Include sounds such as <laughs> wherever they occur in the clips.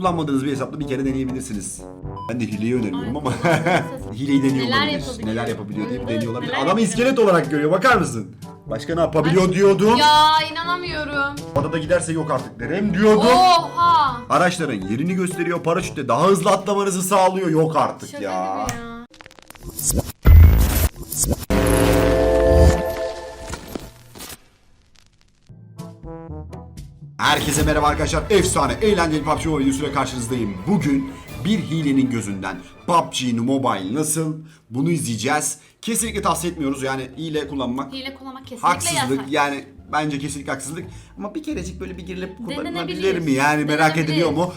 Kullanmadığınız bir hesapla bir kere deneyebilirsiniz. Ben de hileyi öneriyorum ama <laughs> hileyi deniyor Neler olabilir. yapabiliyor? Neler yapabiliyor bir Oyunda deniyor olabilir. neler Adamı yapabiliyor? iskelet olarak görüyor bakar mısın? Başka ne yapabiliyor diyordum. Ya inanamıyorum. Adada giderse yok artık derim diyordum. Oha. Araçların yerini gösteriyor. Paraşütle daha hızlı atlamanızı sağlıyor. Yok artık Şaka ya. gibi ya. Herkese merhaba arkadaşlar. Efsane, eğlenceli PUBG Mobile videosuyla karşınızdayım. Bugün bir hilenin gözünden PUBG Mobile nasıl? Bunu izleyeceğiz. Kesinlikle tavsiye etmiyoruz. Yani hile kullanmak Hile kullanmak kesinlikle haksızlık. yasak. Yani bence kesinlikle haksızlık. Ama bir kerecik böyle bir girilip kullanılabilir mi? Yani merak ediliyor mu?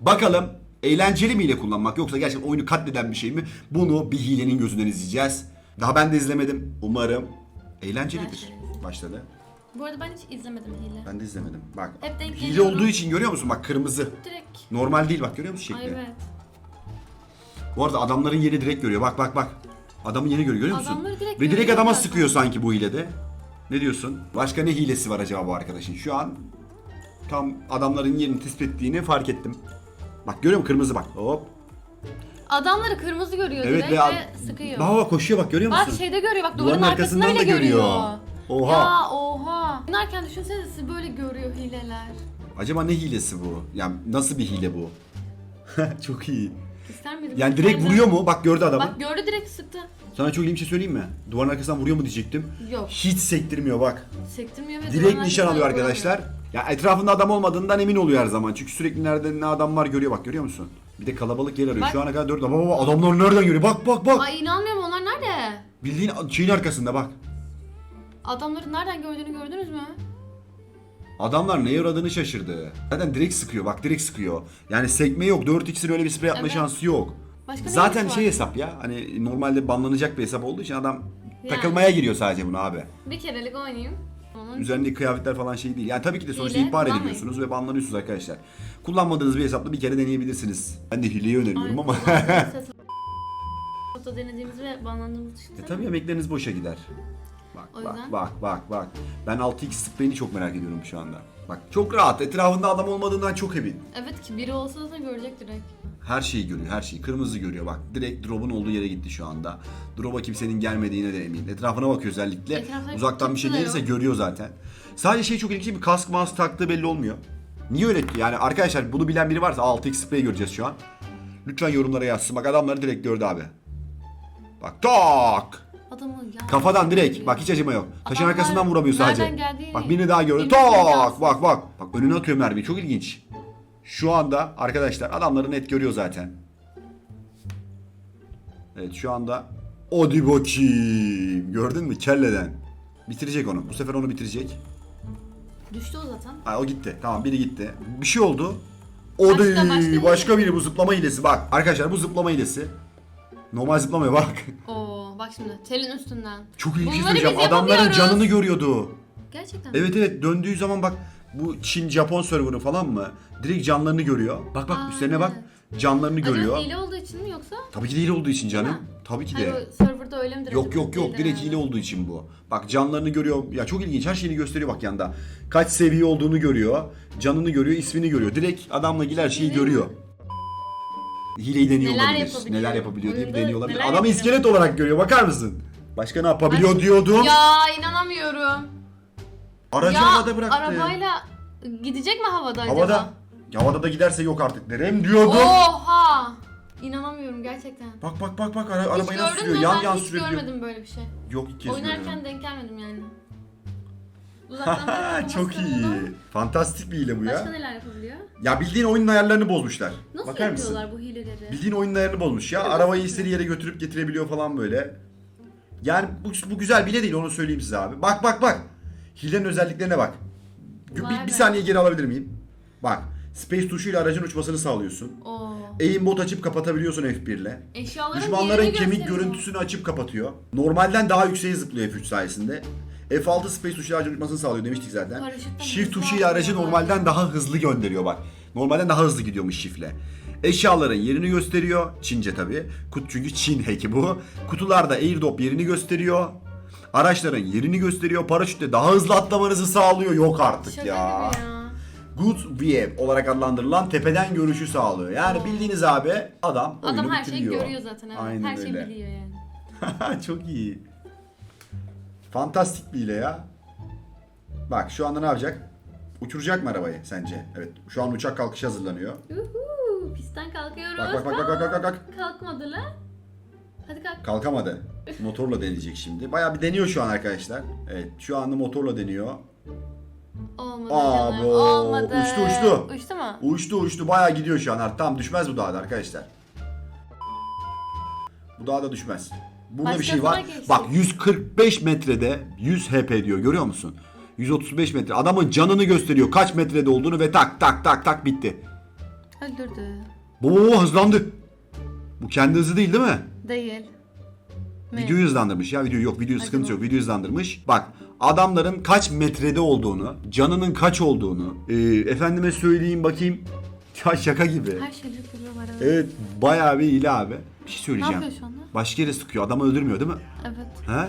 Bakalım eğlenceli mi hile kullanmak yoksa gerçekten oyunu katleden bir şey mi? Bunu bir hilenin gözünden izleyeceğiz. Daha ben de izlemedim. Umarım eğlencelidir. Eğlenceli. Başladı. Bu arada ben hiç izlemedim hile. Ben de izlemedim. Bak. Hep denk hile geliyorum. olduğu için görüyor musun? Bak kırmızı. Direkt. Normal değil bak görüyor musun Ay şekli? evet. Bu arada adamların yeri direkt görüyor. Bak bak bak. Adamın yeri görüyor görüyor musun? Adamları direkt Ve direkt görüyor adama zaten. sıkıyor sanki bu hilede. Ne diyorsun? Başka ne hilesi var acaba bu arkadaşın? Şu an tam adamların yerini tespit ettiğini fark ettim. Bak görüyor musun? Kırmızı bak. Hop. Adamları kırmızı görüyor Evet direkt ve, ad- sıkıyor. Bak bak koşuyor bak görüyor musun? Bak şeyde görüyor bak Duvarın duvarın, arkasında arkasından bile da görüyor. görüyor. Oha. Ya oha. Oynarken düşünsene sizi böyle görüyor hileler. Acaba ne hilesi bu? Yani nasıl bir hile bu? <laughs> Çok iyi. İster miydin? Yani direkt vuruyor mu? Bak gördü adamı. Bak gördü direkt sıktı. Sana çok iyi bir şey söyleyeyim mi? Duvarın arkasından vuruyor mu diyecektim. Yok. Hiç sektirmiyor bak. Sektirmiyor ve Direkt duvarın nişan alıyor arkasından arkadaşlar. Ya etrafında adam olmadığından emin oluyor her zaman. Çünkü sürekli nerede ne adam var görüyor bak görüyor musun? Bir de kalabalık yer arıyor. Bak. Şu ana kadar dört baba baba adamlar nereden görüyor? Bak bak bak. Ay inanmıyorum onlar nerede? Bildiğin şeyin arkasında bak. Adamları nereden gördüğünü gördünüz mü? Adamlar neye uğradığını şaşırdı. Zaten direkt sıkıyor bak direkt sıkıyor. Yani sekme yok. 4x'in öyle bir sprey atma Evet. şansı yok. Başka ne Zaten var? şey hesap ya. Hani normalde banlanacak bir hesap olduğu için adam Yani. takılmaya giriyor sadece bunu abi. Bir kerelik oynayayım. Onun Üzerindeki kıyafetler falan şey değil. Yani tabii ki de sonuçta Hile ihbar kullanmayın. ediliyorsunuz ve banlanıyorsunuz arkadaşlar. Kullanmadığınız bir hesapla bir kere deneyebilirsiniz. Ben de hileyi öneriyorum ama. <laughs> Foto denediğimiz ve banlandığımız E düşünsene. tabii emekleriniz boşa gider. Bak O bak yüzden- bak bak bak. Ben 6x spreyini çok merak ediyorum şu anda. Bak çok rahat. Etrafında adam olmadığından çok emin. Evet ki biri olsa zaten görecek direkt. Her şeyi görüyor, her şeyi. Kırmızı görüyor bak. Direkt drop'un olduğu yere gitti şu anda. Drop'a kimsenin gelmediğine de emin. Etrafına bakıyor özellikle. Etrafta Uzaktan bir şey gelirse yok. görüyor zaten. Sadece şey çok ilginç bir kask mask taktığı belli olmuyor. Niye öyle ki? Yani arkadaşlar bunu bilen biri varsa 6x sprey göreceğiz şu an. Lütfen yorumlara yazsın. Bak adamları direkt gördü abi. Bak tak. Adamı ya. Kafadan direkt. Bak hiç acıma yok. Taşın Adamlar arkasından vuramıyor sadece. nereden geldiğini Bak birini daha gördü. imkansız. Bak bak. Bak önüne atıyor mermiyi. Çok ilginç. Şu anda arkadaşlar adamları net görüyor zaten. Evet şu anda Hadi bakayım. Gördün mü? Kelleden. Bitirecek onu. Bu sefer onu bitirecek. Düştü o zaten. Ha, o gitti. Tamam biri gitti. Bir şey oldu. O Başka, başka Başka, biri. biri bu zıplama hilesi. Bak arkadaşlar bu zıplama hilesi. Normal zıplamıyor bak. Oo bak şimdi telin üstünden. Çok bir şey Bunları biz söyleyeceğim. Adamların yapamıyoruz. canını görüyordu. Gerçekten. Evet evet döndüğü zaman bak bu Çin Japon serverı falan mı? Direkt canlarını görüyor. Bak bak Aa, üstlerine bak. Canlarını görüyor. Acaba hile olduğu için mi yoksa? Tabii ki değil olduğu için canım. mi? Tabii ki Hayır de. o serverda öyle midir Yok acaba? yok yok Değildir direkt herhalde. hile olduğu için bu. Bak canlarını görüyor. Ya çok ilginç her şeyini gösteriyor bak yanda. Kaç seviye olduğunu görüyor. Canını görüyor, ismini görüyor. Direkt adamla ilgili her şeyi Hile görüyor. Hileyi deniyor Neler olabilir. yapabiliyor? Neler yapabiliyor diye bir Oyunda deniyor olabilir. neler Adamı yapıyor? iskelet olarak görüyor. Bakar mısın? Başka ne yapabiliyor Ay- diyordum. Ya inanamıyorum. Aracı ya havada bıraktı. arabayla gidecek mi havada acaba? Havada. Ya havada da giderse yok artık derim diyordum. Oha! İnanamıyorum gerçekten. Bak bak bak bak ara, Hiç arabayı nasıl gördün sürüyor? mü? Yan ben yan hiç sürüyor. görmedim böyle bir şey. Yok ilk kez Oynarken görüyorum. denk gelmedim yani. Uzaktan <laughs> Çok iyi. Fantastik bir hile bu Başka ya. neler yapabiliyor? Ya bildiğin oyunun ayarlarını bozmuşlar. Nasıl Bakar mısın? yapıyorlar bu hileleri? Bildiğin oyunun ayarını bozmuş ya. Arabayı istediği yere götürüp getirebiliyor falan böyle. Yani bu, bu güzel bir hile değil onu söyleyeyim size abi. Bak bak bak. Hilenin özelliklerine bak. Bir, Vay bir be. saniye geri alabilir miyim? Bak. Space tuşuyla aracın uçmasını sağlıyorsun. Oo. Aimbot açıp kapatabiliyorsun F1 ile. Eşyaların Düşmanların yerini kemik gösteriyor. görüntüsünü açıp kapatıyor. Normalden daha yükseğe zıplıyor F3 sayesinde. F6 space tuşuyla aracın uçmasını sağlıyor demiştik zaten. Paraşütten Shift hızlı tuşuyla aracı normalden daha hızlı gönderiyor bak. Normalden daha hızlı gidiyormuş shift'le. Eşyaların yerini gösteriyor. Çince tabi. Kut çünkü Çin hack'i bu. Kutularda airdrop yerini gösteriyor. Araçların yerini gösteriyor. Paraşütle daha hızlı atlamanızı sağlıyor. Yok artık Şaka ya. gibi ya. Good View olarak adlandırılan tepeden görüşü sağlıyor. Yani bildiğiniz abi adam oyunu Adam her şeyi bitiriyor. görüyor zaten. Evet. Aynen her şeyi öyle. biliyor yani. <laughs> Çok iyi. Fantastik bir hile ya. Bak şu anda ne yapacak? Uçuracak mı arabayı sence? Evet. Şu an uçak kalkışı hazırlanıyor. Uhu, pistten kalkıyoruz. Bak bak bak bak bak bak bak. Kalkmadı lan. Hadi kalk. Kalkamadı. Motorla deneyecek şimdi. Bayağı bir deniyor şu an arkadaşlar. Evet. Şu anda motorla deniyor. Olmadı Aa, canım. Olmadı. Uçtu, uçtu. Uçtu mu? Uçtu uçtu bayağı gidiyor şu an. Tamam düşmez bu dağda arkadaşlar. Bu dağda düşmez. Burada bir şey var. Geçti. Bak 145 metrede 100 HP diyor görüyor musun? 135 metre. Adamın canını gösteriyor kaç metrede olduğunu ve tak tak tak tak bitti. Öldürdü. Oo hızlandı. Bu kendi hızı değil değil mi? Değil. Mi? Videoyu hızlandırmış ya video yok video sıkıntı yok video hızlandırmış. Bak adamların kaç metrede olduğunu, canının kaç olduğunu, e, efendime söyleyeyim bakayım. <laughs> Ya şaka gibi. Her şeyi görüyorlar evet. Evet bayağı bir hile abi. Bir şey Ne söyleyeceğim. yapıyor şu anda? Başka yere sıkıyor. Adamı öldürmüyor değil mi? Evet. He?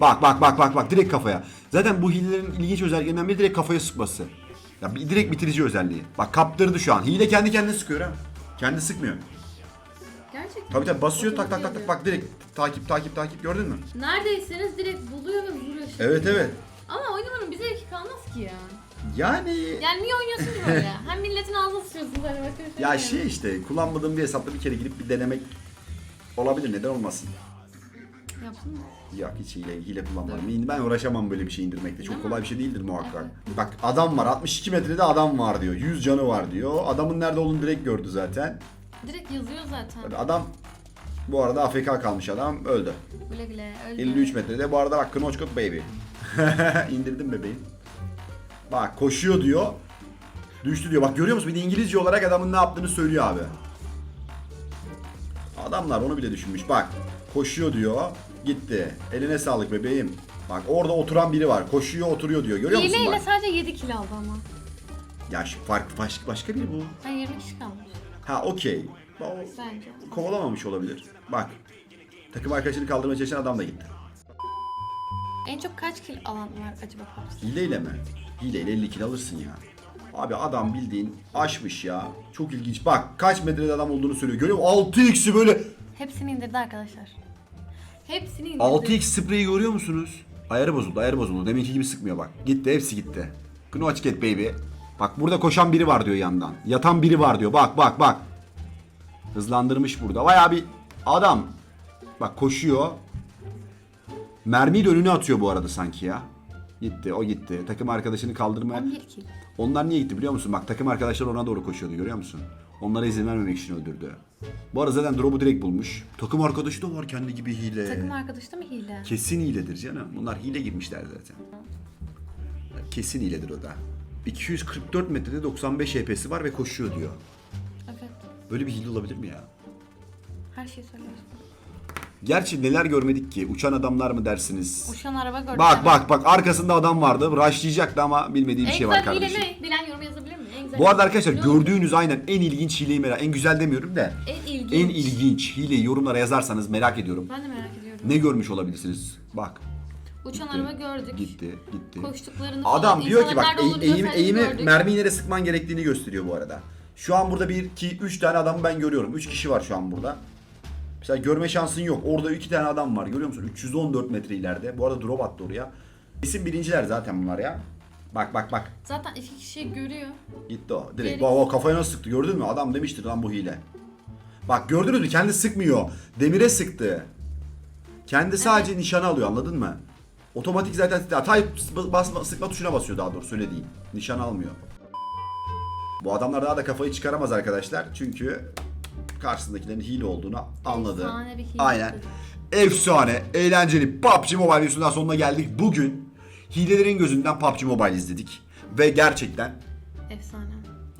Bak bak bak bak bak direkt kafaya. Zaten bu hilelerin ilginç özelliklerinden biri direkt kafaya sıkması. Ya bir direkt bitirici özelliği. Bak kaptırdı şu an. Hile kendi kendine sıkıyor ha. Kendi sıkmıyor. Gerçekten. Tabii tabii basıyor tak tak tak tak bak direkt takip takip takip gördün mü? Neredeyseniz direkt buluyor ve vuruyor şimdi. Evet evet. Ama oynamanın bir zevki kalmaz ki ya. Yani Yani niye oynuyorsun ki böyle? Hem milletin ağzına sıçıyorsun hani başka bir şey ya şey işte kullanmadığım bir hesapta bir kere girip bir denemek olabilir neden olmasın. Yaptın mı? Yok hiç hile, hile kullanmadım. Ben uğraşamam böyle bir şey indirmekte. Çok kolay bir şey değildir muhakkak. Bak adam var 62 metrede adam var diyor. 100 canı var diyor. Adamın nerede olduğunu direkt gördü zaten. Direkt yazıyor zaten. Tabii adam bu arada AFK kalmış adam öldü. Güle güle öldü. 53 metrede bu arada bak Knoçkot baby. <laughs> İndirdim bebeğim. Bak koşuyor diyor. Düştü diyor. Bak görüyor musun? Bir de İngilizce olarak adamın ne yaptığını söylüyor abi. Adamlar onu bile düşünmüş. Bak koşuyor diyor. Gitti. Eline sağlık bebeğim. Bak orada oturan biri var. Koşuyor oturuyor diyor. Görüyor musun Hileyle bak? sadece 7 kill aldı ama. Ya şu fark başka, başka biri bu. Ben 20 kişi kalmış. Ha okey. O Bence. kovalamamış olabilir. Bak. Takım arkadaşını kaldırmaya çalışan adam da gitti. En çok kaç kill alan var acaba? Hileyle mi? Hileyle 50 kill alırsın ya. Abi adam bildiğin aşmış ya. Çok ilginç. Bak kaç metrede adam olduğunu söylüyor. Görüyor musun? 6x'i böyle. Hepsini indirdi arkadaşlar. Hepsini indirdi. 6x spreyi görüyor musunuz? Ayarı bozuldu, ayarı bozuldu. Deminki gibi sıkmıyor bak. Gitti, hepsi gitti. Knotch get baby. Bak burada koşan biri var diyor yandan. Yatan biri var diyor. Bak bak bak. Hızlandırmış burada. Bayağı bir adam. Bak koşuyor. Mermiyi de önüne atıyor bu arada sanki ya. Gitti, o gitti. Takım arkadaşını kaldırmaya... 11 kill. Onlar niye gitti biliyor musun? Bak takım arkadaşlar ona doğru koşuyordu görüyor musun? Onlara izin vermemek için öldürdü. Bu arada zaten drop'u direkt bulmuş. Takım arkadaşı da var kendi gibi hile. Takım arkadaşı da mı hile? Kesin hiledir canım. Bunlar hile girmişler zaten. Kesin hiledir o da. 244 metrede 95 HP'si var ve koşuyor diyor. Evet. Böyle bir hile olabilir mi ya? Her şeyi söylüyorsun. Gerçi neler görmedik ki? Uçan adamlar mı dersiniz? Uçan araba gördüm. Bak bak bak arkasında adam vardı. Rushlayacaktı ama bilmediği bir En şey var güzel hile kardeşim. ne? Bilen yorum yazabilir mi? En güzel Bu arada hile. arkadaşlar Ne olur? gördüğünüz aynen en ilginç hileyi merak En güzel demiyorum da. En ilginç. En ilginç hileyi yorumlara yazarsanız merak ediyorum. Ben de merak ediyorum. Ne görmüş olabilirsiniz? Bak. Uçan gitti, araba gördük. Gitti, gitti. Koştuklarını Adam falan, diyor ki bak insanlar nerede eğim, olduğunu eğimi, eğimi gördük. mermiyi nereye sıkman gerektiğini gösteriyor bu arada. Şu an burada 1, 2, 3 tane adamı ben görüyorum. 3 kişi var şu an burada. Mesela görme şansın yok. Orada 2 tane adam var. Görüyor musun? 314 metre ileride. Bu arada drop attı oraya. Kesin birinciler zaten bunlar ya. Bak bak bak. Zaten iki kişi görüyor. Gitti o. Direkt Geri- bak kafaya nasıl sıktı gördün mü? Adam demiştir lan bu hile. Bak gördünüz mü? Kendi sıkmıyor. Demire sıktı. Kendi sadece nişanı alıyor anladın mı? Otomatik zaten hatay basma, sıkma tuşuna basıyor daha doğrusu öyle değil. Nişan almıyor. Bu adamlar daha da kafayı çıkaramaz arkadaşlar. Çünkü karşısındakilerin hile olduğunu anladı. Efsane bir hile. Aynen. Efsane, eğlenceli PUBG Mobile videosundan sonuna geldik. Bugün hilelerin gözünden PUBG Mobile izledik. Ve gerçekten Efsane.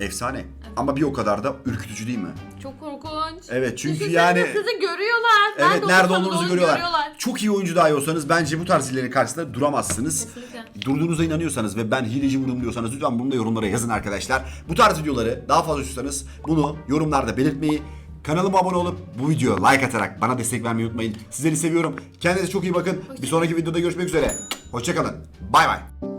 Efsane. Ama bir o kadar da ürkütücü değil mi? Çok korkunç. Evet, çünkü Düşünsene yani- sizi görüyorlar. Evet nerede olursanız olduğunuzu onu görüyorlar. Çok iyi oyuncu dahi olsanız bence bu tarz hilerin karşısında duramazsınız. Kesinlikle. Durduğunuza inanıyorsanız ve ben hileci vurum diyorsanız lütfen bunu da yorumlara yazın arkadaşlar. Bu tarz videoları daha fazla istiyorsanız bunu yorumlarda belirtmeyi, kanalıma abone olup bu videoya like atarak bana destek vermeyi unutmayın. Sizleri seviyorum. Kendinize çok iyi bakın. Bir sonraki videoda görüşmek üzere. Hoşçakalın. Bay bay.